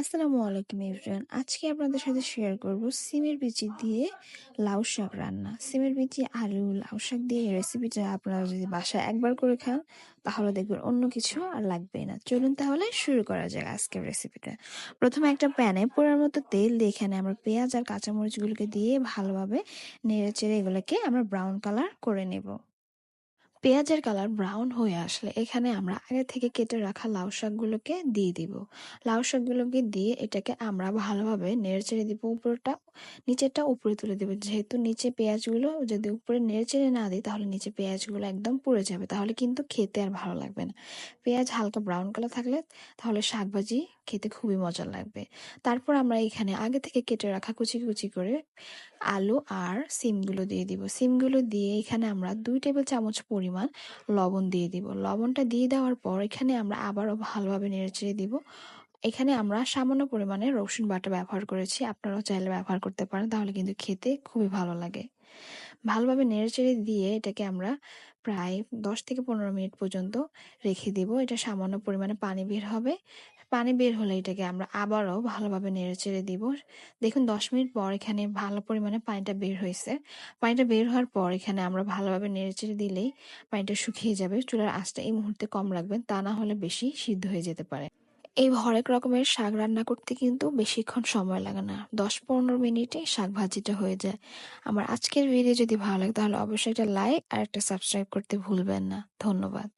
আসসালামু আলাইকুম, এভরিওয়ান। আজকে আপনাদের সাথে শেয়ার করব সিমের বিচি দিয়ে লাউ শাক রান্না। সিমের বিচি, আলু, লাউ শাক দিয়ে এই রেসিপিটা আপনারা যদি বাসায় একবার করে খান, তাহলে দেখবেন অন্য কিছু আর লাগবে না। চলুন তাহলে শুরু করা যাক আজকের রেসিপিটা প্রথমে একটা প্যানে পোড়ার মতো তেল দিয়ে এখানে আমরা পেঁয়াজ আর কাঁচামরিচগুলোকে দিয়ে ভালোভাবে নেড়ে চেড়ে এগুলোকে আমরা ব্রাউন কালার করে নেব। পেঁয়াজের কালার ব্রাউন হয়ে আসলে এখানে আমরা আগে থেকে কেটে রাখা লাউ শাকগুলোকে দিয়ে দিব। লাউ শাকগুলোকে দিয়ে এটাকে আমরা ভালোভাবে নেড়ে চেড়ে দিব উপরটা নিচেরটা উপরে তুলে দেবো। যেহেতু নিচে পেঁয়াজগুলো যদি উপরে নেড়ে চেড়ে না দিই, তাহলে নিচে পেঁয়াজগুলো একদম পুড়ে যাবে। তাহলে কিন্তু খেতে আর ভালো লাগবে না। পেঁয়াজ হালকা ব্রাউন কালার থাকলে তাহলে শাকভাজি খেতে খুবই মজা লাগবে। তারপর আমরা এখানে আগে থেকে কেটে রাখা কুচি কুচি করে আলু আর সিমগুলো দিয়ে দিব। সিমগুলো দিয়ে এখানে আমরা দুই টেবিল চামচ পরিমাণ লবণ দিয়ে দিব। লবণটা দিয়ে দেওয়ার পর এখানে আমরা আবারও ভালোভাবে নেড়ে চেড়ে দিব। এখানে আমরা সামান্য পরিমাণে রসুন বাটা ব্যবহার করেছি। আপনারাও চাইলে ব্যবহার করতে পারেন, তাহলে কিন্তু খেতে খুবই ভালো লাগে। ভালোভাবে নেড়েচেড়ে দিয়ে এটাকে আমরা প্রায় দশ থেকে পনেরো মিনিট পর্যন্ত রেখে দিব। এটা সামান্য পরিমাণে পানি বের হবে। পানি বের হলে এটাকে আমরা আবারও ভালোভাবে নেড়ে চেড়ে দিব। দেখুন, দশ মিনিট পর এখানে ভালো পরিমাণে পানিটা বের হয়েছে। পানিটা বের হওয়ার পর এখানে আমরা ভালোভাবে নেড়ে চেড়ে দিলেই পানিটা শুকিয়ে যাবে। চুলার আঁচটা এই মুহূর্তে কম রাখবেন, তা না হলে বেশি সিদ্ধ হয়ে যেতে পারে। এই হরেক রকমের শাক রান্না করতে কিন্তু বেশিক্ষণ সময় লাগে না। দশ পনেরো মিনিটে শাক ভাজিটা হয়ে যায়। আমার আজকের ভিডিও যদি ভালো লাগে তাহলে অবশ্যই একটা লাইক আর একটা সাবস্ক্রাইব করতে ভুলবেন না। ধন্যবাদ।